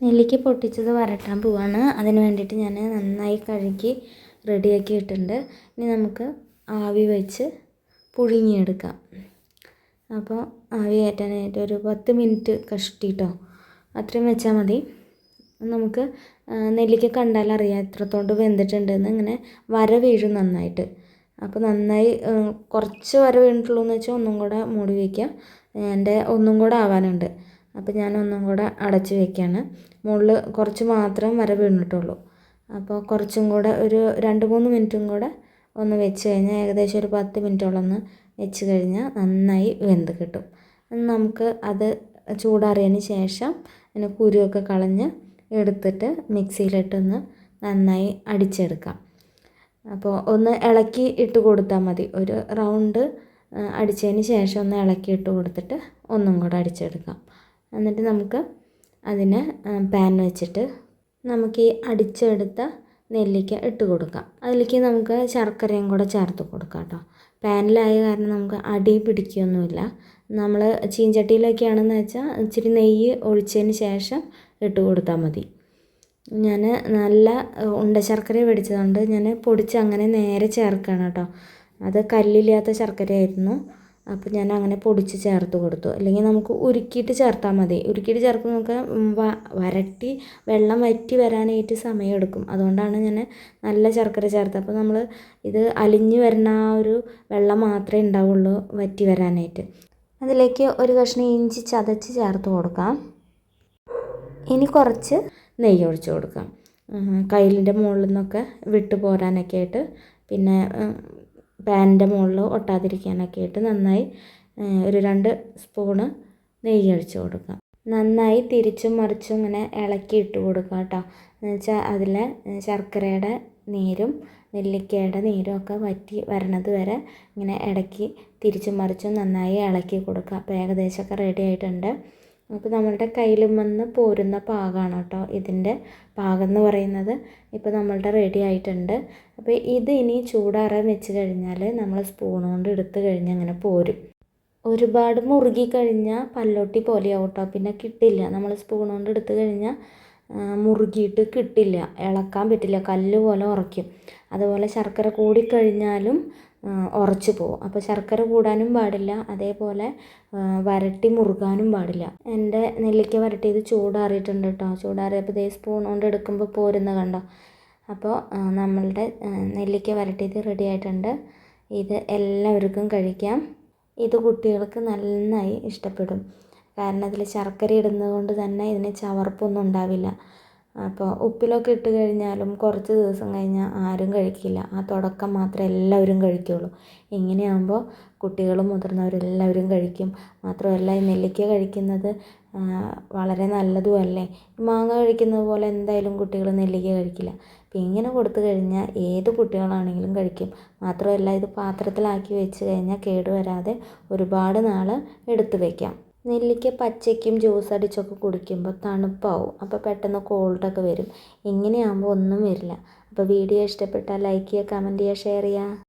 നെല്ലിക്ക പൊട്ടിച്ചത് വരട്ടാൻ പോവാണ്. അതിന് വേണ്ടിയിട്ട് ഞാൻ നന്നായി കഴുകി റെഡിയാക്കി ഇട്ടിട്ടുണ്ട്. ഇനി നമുക്ക് ആവി വെച്ച് പുഴുങ്ങിയെടുക്കാം. അപ്പോൾ ആവി കയറ്റാനായിട്ട് ഒരു പത്ത് മിനിറ്റ് കഷ്ടിട്ടോ. അത്രയും വെച്ചാൽ മതി. നമുക്ക് നെല്ലിക്ക കണ്ടാൽ അറിയാം എത്രത്തോണ്ട് വെന്തിട്ടുണ്ടെന്ന്. ഇങ്ങനെ വര വീഴും നന്നായിട്ട്. അപ്പോൾ നന്നായി കുറച്ച് വര വീണിട്ടുള്ളൂ എന്ന് വെച്ചാൽ ഒന്നും കൂടെ മൂടി വയ്ക്കുക എന്റെ ഒന്നും കൂടെ ആവാനുണ്ട്. അപ്പോൾ ഞാൻ ഒന്നും കൂടെ അടച്ച് വെക്കുകയാണ് മുകളിൽ കുറച്ച് മാത്രം വര വീണിട്ടുള്ളൂ. അപ്പോൾ കുറച്ചും കൂടെ ഒരു രണ്ട് മൂന്ന് മിനിറ്റും കൂടെ ഒന്ന് വെച്ച് കഴിഞ്ഞാൽ ഏകദേശം ഒരു പത്ത് മിനിറ്റോളം ഒന്ന് വെച്ച് കഴിഞ്ഞാൽ നന്നായി വെന്ത് കിട്ടും. നമുക്ക് അത് ചൂടാറിയതിന് ശേഷം അതിന് കുരുവൊക്കെ കളഞ്ഞ് എടുത്തിട്ട് മിക്സിയിലിട്ടൊന്ന് നന്നായി അടിച്ചെടുക്കാം. അപ്പോൾ ഒന്ന് ഇളക്കി ഇട്ട് കൊടുത്താൽ മതി. ഒരു റൗണ്ട് അടിച്ചതിന് ശേഷം ഒന്ന് ഇളക്കി ഇട്ട് കൊടുത്തിട്ട് ഒന്നും കൂടെ അടിച്ചെടുക്കാം. എന്നിട്ട് നമുക്ക് അതിന് പാൻ വെച്ചിട്ട് നമുക്ക് ഈ അടിച്ചെടുത്ത നെല്ലിക്ക ഇട്ട് കൊടുക്കാം. അതിലേക്ക് നമുക്ക് ശർക്കരയും കൂടെ ചേർത്ത് കൊടുക്കാം കേട്ടോ. പാനിലായ കാരണം നമുക്ക് അടി പിടിക്കുകയൊന്നുമില്ല നമ്മൾ ചീഞ്ചട്ടിയിലൊക്കെയാണെന്ന് വെച്ചാൽ ഇച്ചിരി നെയ്യ് ഒഴിച്ചതിന് ശേഷം ഇട്ട് കൊടുത്താൽ മതി. ഞാൻ നല്ല ഉണ്ട ശർക്കര മേടിച്ചതുകൊണ്ട് ഞാൻ പൊടിച്ച് അങ്ങനെ നേരെ ചേർക്കുകയാണ് കേട്ടോ. അത് കല്ലില്ലാത്ത ശർക്കരയായിരുന്നു. അപ്പോൾ ഞാൻ അങ്ങനെ പൊടിച്ച് ചേർത്ത് കൊടുത്തു. അല്ലെങ്കിൽ നമുക്ക് ഉരുക്കിയിട്ട് ചേർത്താൽ മതി. ഉരുക്കിയിട്ട് ചേർക്കുമ്പോൾ നമുക്ക് വരട്ടി വെള്ളം വറ്റി വരാനായിട്ട് സമയമെടുക്കും അതുകൊണ്ടാണ് ഞാൻ നല്ല ശർക്കര ചേർത്ത് അപ്പോൾ നമ്മൾ ഇത് അലിഞ്ഞു വരുന്ന ആ ഒരു വെള്ളം മാത്രമേ ഉണ്ടാവുള്ളൂ വറ്റി വരാനായിട്ട്. അതിലേക്ക് ഒരു കഷ്ണം ഇഞ്ചി ചതച്ച് ചേർത്ത് കൊടുക്കാം. ഇനി കുറച്ച് നെയ്യ് ഒഴിച്ച് കൊടുക്കാം. കയ്യിലിന്റെ മുകളിൽ നിന്നൊക്കെ വിട്ടു പോരാനൊക്കെ ആയിട്ട്. പിന്നെ പാനിന്റെ മുകളിൽ ഒട്ടാതിരിക്കാനൊക്കെ ആയിട്ട് നന്നായി ഒരു രണ്ട് സ്പൂണ് നെയ്യ് ഒഴിച്ച് കൊടുക്കുക നന്നായി തിരിച്ചും മറിച്ചും ഇങ്ങനെ ഇളക്കി ഇട്ട് കൊടുക്കുക കേട്ടോ. എന്നുവെച്ചാൽ അതിൽ ശർക്കരയുടെ നീരും നെല്ലിക്കയുടെ നീരും ഒക്കെ വറ്റി വരണത് വരെ ഇങ്ങനെ ഇടയ്ക്ക് തിരിച്ചും മറിച്ചും നന്നായി ഇളക്കി കൊടുക്കുക അപ്പോൾ ഏകദേശമൊക്കെ റെഡി ആയിട്ടുണ്ട്. അപ്പോൾ നമ്മളുടെ കയ്യിലും വന്ന് പോരുന്ന പാകമാണ് കേട്ടോ ഇതിന്റെ പാകം എന്ന് പറയുന്നത്. ഇപ്പോൾ നമ്മളുടെ റെഡി ആയിട്ടുണ്ട്. അപ്പോൾ ഇത് ഇനി ചൂടാറാൻ വെച്ച് കഴിഞ്ഞാൽ നമ്മൾ സ്പൂൺ കൊണ്ട് എടുത്തു കഴിഞ്ഞാൽ അങ്ങനെ പോരും. ഒരുപാട് മുറുകി കഴിഞ്ഞാൽ പല്ലോട്ടി പോലെയാവും കേട്ടോ. പിന്നെ കിട്ടില്ല. നമ്മൾ സ്പൂൺ കൊണ്ട് എടുത്തു കഴിഞ്ഞാൽ മുറുകിയിട്ട് കിട്ടില്ല. ഇളക്കാൻ പറ്റില്ല. കല്ല് പോലെ ഉറയ്ക്കും. അതുപോലെ ശർക്കര കൂടിക്കഴിഞ്ഞാലും ഉറച്ചു പോകും അപ്പോൾ ശർക്കര കൂടാനും പാടില്ല. അതേപോലെ വരട്ടി മുറുകാനും പാടില്ല. എന്റെ നെല്ലിക്ക വരട്ടിയത് ചൂടാറിയിട്ടുണ്ട് കേട്ടോ ചൂടാറിയപ്പോൾ ദേ സ്പൂൺ കൊണ്ട് എടുക്കുമ്പോൾ പോരുന്ന കണ്ടോ? അപ്പോൾ നമ്മളുടെ നെല്ലിക്ക വരട്ടിയത് റെഡി ആയിട്ടുണ്ട്. ഇത് എല്ലാവർക്കും കഴിക്കാം. ഇത് കുട്ടികൾക്ക് നന്നായി ഇഷ്ടപ്പെടും. കാരണം അതിൽ ശർക്കര ഇടുന്നത് കൊണ്ട് തന്നെ ഇതിന് ചവർപ്പൊന്നും ഉണ്ടാവില്ല. അപ്പോൾ ഉപ്പിലൊക്കെ ഇട്ട് കഴിഞ്ഞാലും കുറച്ച് ദിവസം കഴിഞ്ഞാൽ ആരും കഴിക്കില്ല. ആ തുടക്കം മാത്രമേ എല്ലാവരും കഴിക്കുള്ളൂ. ഇങ്ങനെയാകുമ്പോൾ കുട്ടികളും മുതിർന്നവരും എല്ലാവരും കഴിക്കും. മാത്രമല്ല ഈ നെല്ലിക്ക കഴിക്കുന്നത് വളരെ നല്ലതുമല്ലേ മാങ്ങ കഴിക്കുന്നത് പോലെ എന്തായാലും കുട്ടികൾ നെല്ലിക്ക കഴിക്കില്ല. അപ്പം ഇങ്ങനെ കൊടുത്തു കഴിഞ്ഞാൽ ഏത് കുട്ടികളാണെങ്കിലും കഴിക്കും. മാത്രമല്ല ഇത് പാത്രത്തിലാക്കി വെച്ച് കഴിഞ്ഞാൽ കേടുവരാതെ ഒരുപാട് നാൾ എടുത്തു വയ്ക്കാം നെല്ലിക്ക പച്ചയ്ക്കും ജ്യൂസ് അടിച്ചൊക്കെ കുടിക്കുമ്പോൾ തണുപ്പാവും. അപ്പോൾ പെട്ടെന്ന് കോൾഡൊക്കെ വരും. ഇങ്ങനെയാകുമ്പോൾ ഒന്നും വരില്ല. അപ്പോൾ വീഡിയോ ഇഷ്ടപ്പെട്ടാൽ ലൈക്ക് ചെയ്യുക കമന്റ് ചെയ്യുക ഷെയർ ചെയ്യുക.